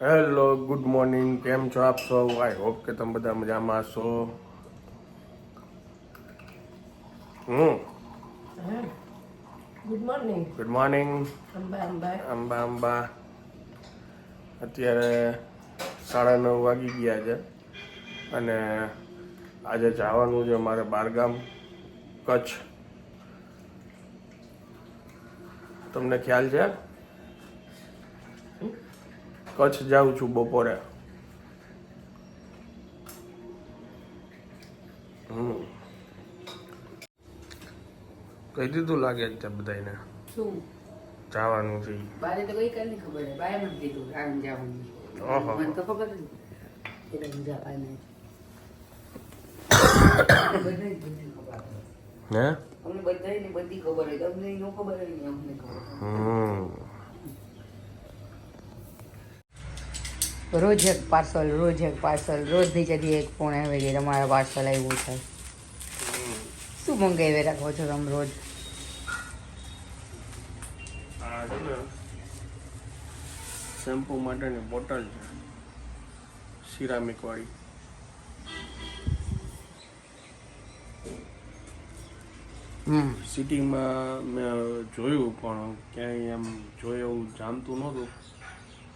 Hello good morning કેમ છો આપ સૌ? આઈ હોપ કે તમે બધા મજામાં છો હું. Good morning good morning Amba Amba. Amba Amba. અત્યારે સાડા નવ વાગી ગયા છે અને આજે જવાનું છે મારે બારગામ કચ્છ. તમને ખ્યાલ છે? કચ્છ જાઉં છું બપોરે. કઈ કહી દીધું લાગે છે બધાને શું? જવાનું છે બારે તો કઈ કરી ખબર છે. બારે મને કીધું આમ જવાનું ઓહો. મને તો ખબર નહીં. એટલે જવાના. હે? અમને બધાને બધી ખબર હોય. તમને નો ખબર હોય અમને ખબર હમ. રોજ એક પાર્સલ રોજ એક પાર્સલ રોજ નીચેથી એક ફોન આવે ગઈ તમારા પાર્સલ આવ્યું છે. શું મંગાવી રાખો છો તમે રોજ? શેમ્પુ માટેની બોટલ છે સિરામિક વાળી સિટીમાં મેં જોયું પણ ક્યાંય એમ જોયું એવું જામતું નહોતું.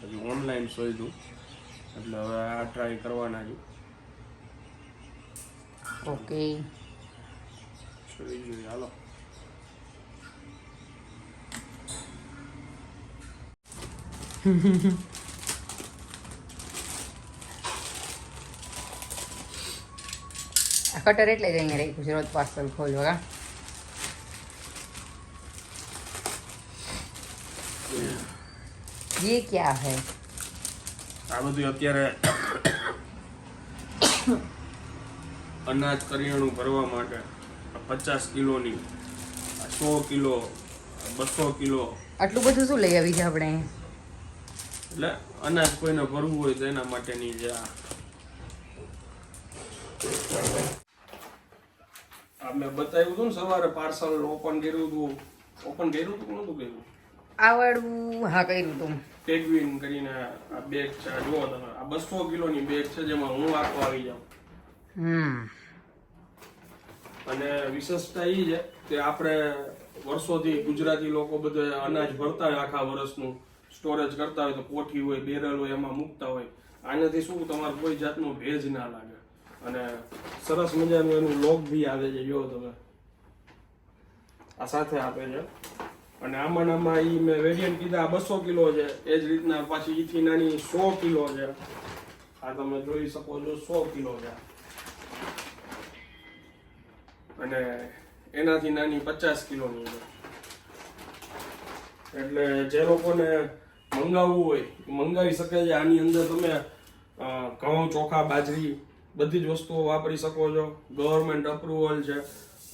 હજી ઓનલાઈન શોધ્યું. એટલે હવે આ ટ્રાય કરવાના છે ઓકે શોધી જોઈએ હાલો આ કટર એટલે જ અહીંયા રાખ્યું છે રોજ પાર્સલ ખોલો હા ये क्या है આ બધું અત્યારે અનાજ કરિયાણું ભરવા માટે પચાસ કિલોની સો કિલો બસો કિલો. આટલું બધું શું લઈ આવી છે આપણે? એટલે અનાજ કોઈને ભરવું હોય તો એના માટેની જે આ મેં બતાવ્યું હતું ને સવારે પાર્સલ ઓપન કર્યું હતું. ઓપન કર્યું હતું નહોતું કર્યું? આવડવું હા કર્યું તું પેગવિન કરીને આ બેગ છે આ જુઓ તમે આ બસો કિલોની બેગ છે જેમાં હું આખો આવી જાઉં. અને વિશેષતા એ છે કે આપણે વર્ષોથી ગુજરાતી લોકો બધા અનાજ ભરતા હોય આખા વર્ષનું સ્ટોરેજ કરતા હોય તો કોઠી હોય બેરલ હોય એમાં મૂકતા હોય. આનાથી શું તમારે કોઈ જાતનો ભેજ ના લાગે. અને સરસ મજાનું એનું લોક બી આવે છે જો તમે. આ સાથે આપે છે. અને આમાં આમાં ઈ મેં વેરિયન્ટ કીધા બસો કિલો છે. એ જ રીતના પાછી ઈથી નાની સો કિલો છે. આ તમે જોઈ શકો છો, સો કિલો છે. અને એનાથી નાની પચાસ કિલોની છે. એટલે જે લોકોને મંગાવવું હોય મંગાવી શકે છે. આની અંદર તમે ઘઉં, ચોખા, બાજરી બધી જ વસ્તુઓ વાપરી શકો છો. ગવર્મેન્ટ અપ્રુવલ છે.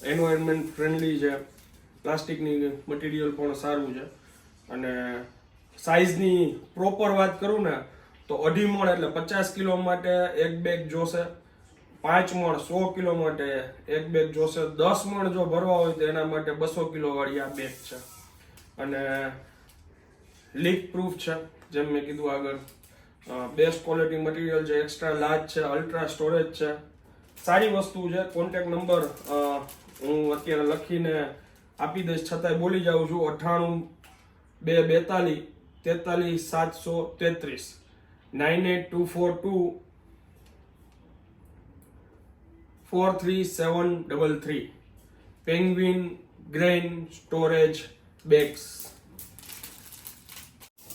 એન્વાયરમેન્ટ ફ્રેન્ડલી છે. પ્લાસ્ટિકની મટીરિયલ પણ સારું છે. અને સાઇઝની પ્રોપર વાત કરું ને, તો અઢી મણ એટલે પચાસ કિલો માટે એક બેગ જોશે, પાંચ મણ સો કિલો માટે એક બેગ જોશે, દસ મણ જો ભરવા હોય તો એના માટે બસો કિલોવાળી આ બેગ છે. અને લીક પ્રૂફ છે, જેમ મેં કીધું આગળ. બેસ્ટ ક્વોલિટી મટીરિયલ છે એક્સ્ટ્રા લાર્જ છે અલ્ટ્રા સ્ટોરેજ છે. સારી વસ્તુ છે કોન્ટેક નંબર હું અત્યારે લખીને આપી દઈશ. છતાંય બોલી જાઉં છું અઠ્ઠાણું બે બેતાલીસ, તેતાલીસ, સાતસો તેત્રીસ. Nine eight two four two four three seven double three penguin grain storage bags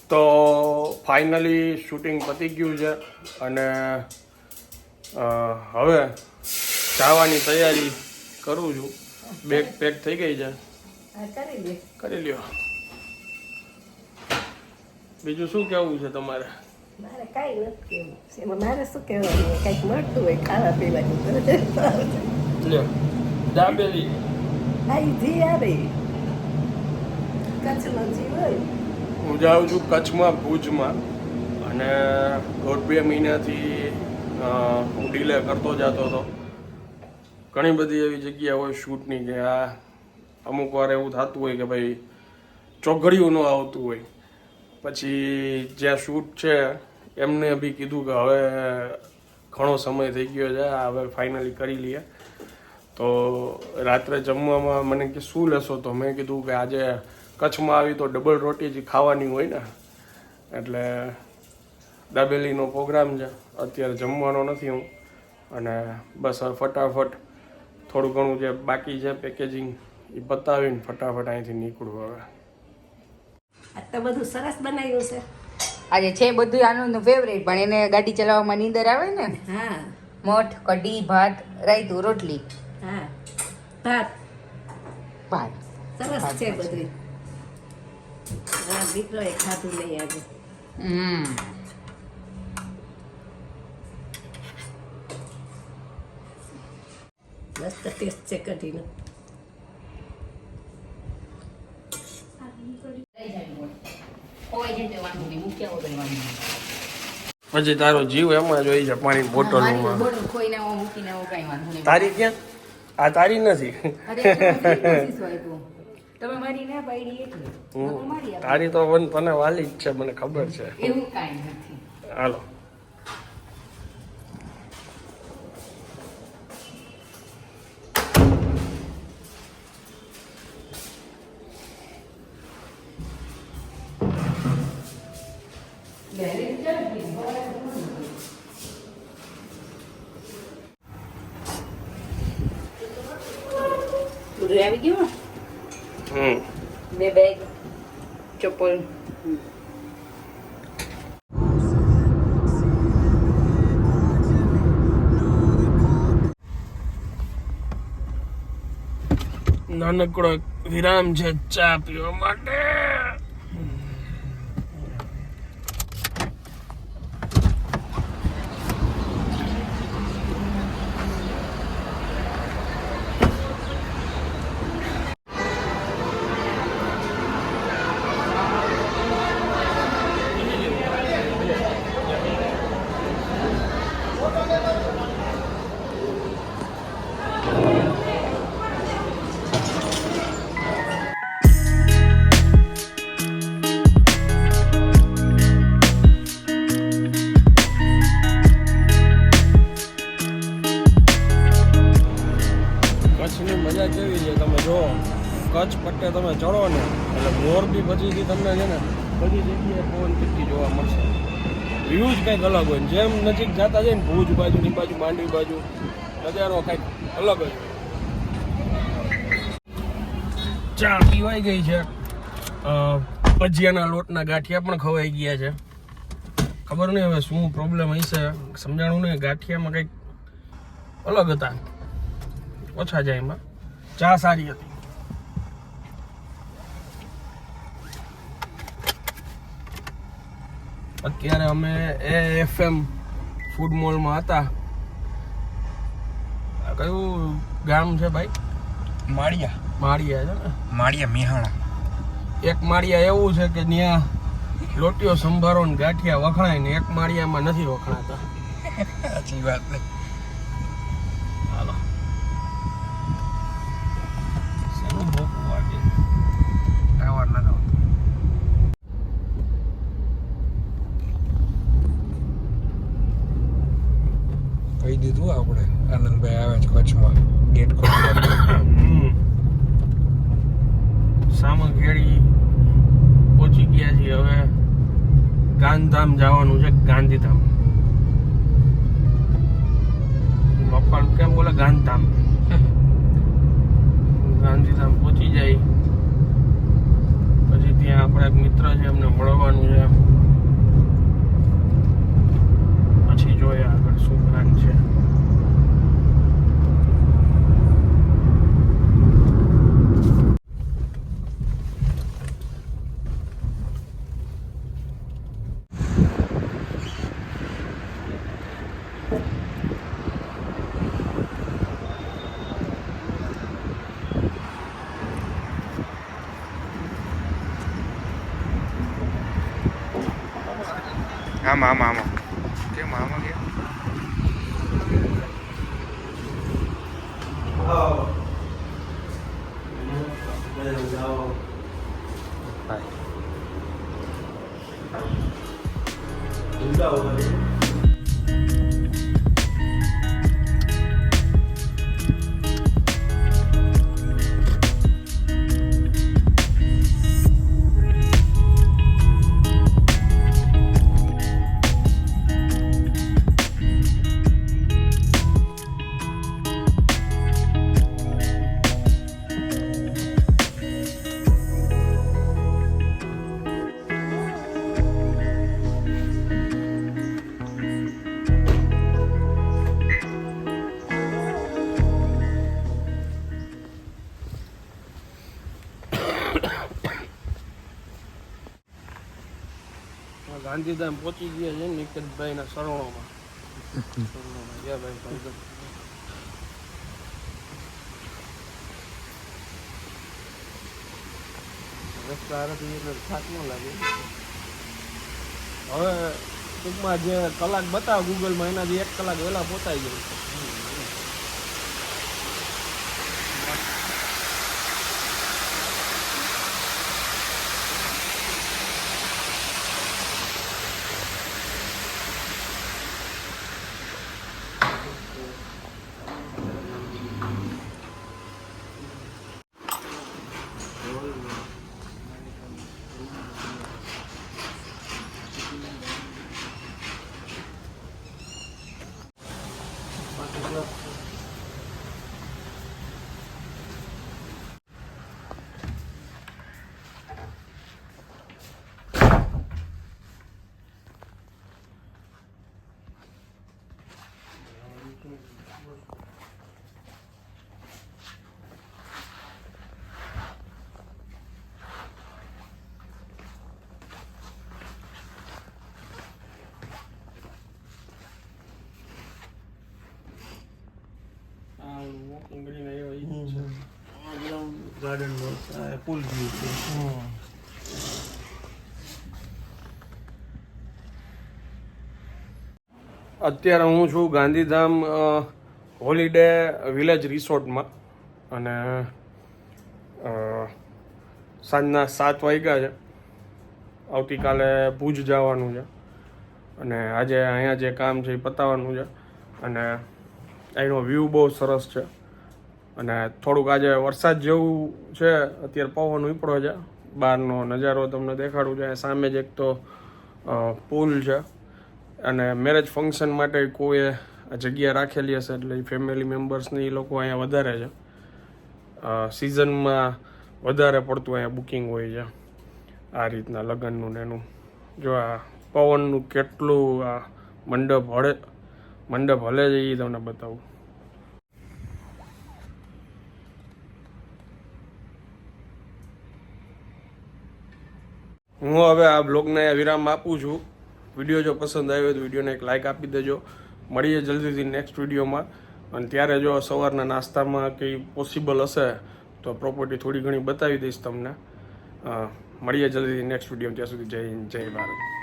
તો ફાઇનલી શૂટિંગ પતી ગયું છે અને હવે જવાની તૈયારી કરું છું. બેગ પેક થઈ ગઈ છે. કરી લ્યો. બીજું શું કેવું છે તમારે? મારે કાંઈ નથી કેવું. મારે શું કહેવાનું કાંઈક મળતું હોય ખાવા પીવાનું લ્યો. દાબેલી આ ઈ જી આવે. કચ્છનો જી હોય. હું જાઉં છું કચ્છમાં ભુજમાં. અને દોઢ બે મહિનાથી હું ડીલે કરતો જતો હતો. ઘણી બધી એવી જગ્યા હોય શૂટની કે આ અમુક વાર એવું થતું હોય કે ભાઈ ચોઘડિયું ન આવતું હોય. પછી જ્યાં શૂટ છે, એમને બી કીધું કે હવે ઘણો સમય થઈ ગયો છે હવે ફાઇનલી કરી લઈએ. તો રાત્રે જમવામાં મને કે શું લેશો? તો મેં કીધું કે આજે કચ્છમાં આવી તો ડબલ રોટી જ ખાવાની હોય ને. એટલે દાબેલીનો પ્રોગ્રામ છે. અત્યારે જમવાનો નથી હું. અને બસ ફટાફટ થોડું ઘણું જે બાકી છે પેકેજિંગ એ બતાવીને ફટાફટ અહીંથી નીકળું હવે. આ તો બધું સરસ બનાવ્યું છે. આજે છે બધું આનું ફેવરેટ પણ એને ગાડી ચલાવવામાં નીંદર આવે ને? હા. મઠ કઢી ભાત રાયતું રોટલી. હા. ભાત. ભાત. સરસ છે બધું હા દીકરોએ ખાધું નહીં આજે. હમ. મસ્ત ટેસ્ટ છે કઢીનો. પછી તારો જીવ એમાં જ હોય છે પાણી નહીં. તારી ક્યાં? આ તારી નથી. તારી તો તને વાલી જ છે મને ખબર છે. એવું કાંઈ નથી. હાલો. બધું આવી ગયું હમ. બે બેગ ચપ્પલ. નાનકડો વિરામ છે ચા પીવા માટે. તમે જો કચ્છ પટ્ટે તમે ચડો ને એટલે મોરબી પછીથી તમને છે ને બધી જગ્યાએ પવન ચીટી જોવા મળશે. વ્યૂ જ કંઈક અલગ હોય જેમ નજીક જતા જાય ને, ભુજ બાજુની બાજુ, માંડવી બાજુ, નજારો કંઈક અલગ જ ચા પીવાઈ ગઈ છે. ભજીયાના લોટના ગાંઠિયા પણ ખવાઈ ગયા છે. ખબર નહીં હવે શું પ્રોબ્લેમ હશે. સમજાણું ને ગાંઠિયામાં કંઈક અલગ હતા. ઓછા જાય એમાં. ચા સારી હતી. અત્યારે અમે એ એફએમ ફૂડ મોલમાં હતા. આ કયું ગામ છે ભાઈ? માળિયા. માળિયા છે ને? માળિયા મિહાણા. એક માળિયા એવું છે કે ત્યાં લોટીઓ સંભારો ને ગાંઠિયા વખણાય ને એક માળિયામાં નથી વખણાતા. સાચી વાત હાલો શેનું ભૂખ વાગે ટાવર ના કહી દીધું આપણે આનંદભાઈ આવે છે કચ્છમાં ગેટ ખોલી હમ. સામખેડી પહોંચી ગયા છીએ હવે ગાંધીધામ જવાનું છે, ગાંધીધામ. પપ્પા કેમ બોલે ગાંધીધામ? ગાંધીધામ પહોંચી જાય. પછી ત્યાં આપણા એક મિત્ર છે, એમને મળવાનું છે. પછી જોઈએ આગળ શું પ્લાન છે. આમાં આમાં આમાં કેમ આમાં કેમ ગાંધીધામ પહોંચી ગયા છે નિકેતભાઈના શરણોમાં. શરણોમાં ગયા લાગે. હવે ટૂંકમાં જે કલાક બતાવ ગૂગલમાં એનાથી એક કલાક વહેલા પહોંચાઈ જાય છે આ walking કરીને આવ્યો ઈ જ છે. ગાર્ડન પુલ જેવું છે. અત્યારે હું છું ગાંધીધામ હોલિડે વિલેજ રિસોર્ટમાં. અને સાંજના સાત વાગ્યા છે. આવતીકાલે ભુજ જવાનું છે. અને આજે અહીંયા જે કામ છે એ પતાવવાનું છે. અને અહીંનો વ્યૂ બહુ સરસ છે. અને થોડુંક આજે વરસાદ જેવું છે, અત્યારે પવન ઉપડો છે. બહારનો નજારો તમને દેખાડું છે. સામે જ એક તો પુલ છે. અને મેરેજ ફંક્શન માટે કોઈએ જગ્યા રાખેલી હશે એટલે ફેમિલી મેમ્બર્સને એ લોકો અહીંયા વધારે છે. સિઝનમાં વધારે પડતું અહીંયા બુકિંગ હોય છે. આ રીતના લગ્નનું ને એનું. જો આ પવનનું કેટલું આ મંડપ હળે, મંડપ હલે છે એ તમને બતાવું. હું હવે આ બ્લોગને વિરામ આપું છું. વીડિયો જો પસંદ આવ્યો તો વિડીયોને એક લાઇક આપી દેજો. મળીએ જલ્દીથી નેક્સ્ટ વિડીયોમાં. અને ત્યારે જો સવારના નાસ્તામાં કંઈ પોસિબલ હશે, તો પ્રોપર્ટી થોડી ઘણી બતાવી દઈશ તમને. મળીએ જલ્દીથી નેક્સ્ટ વીડિયો ત્યાં સુધી જય હિન્દ, જય ભારત.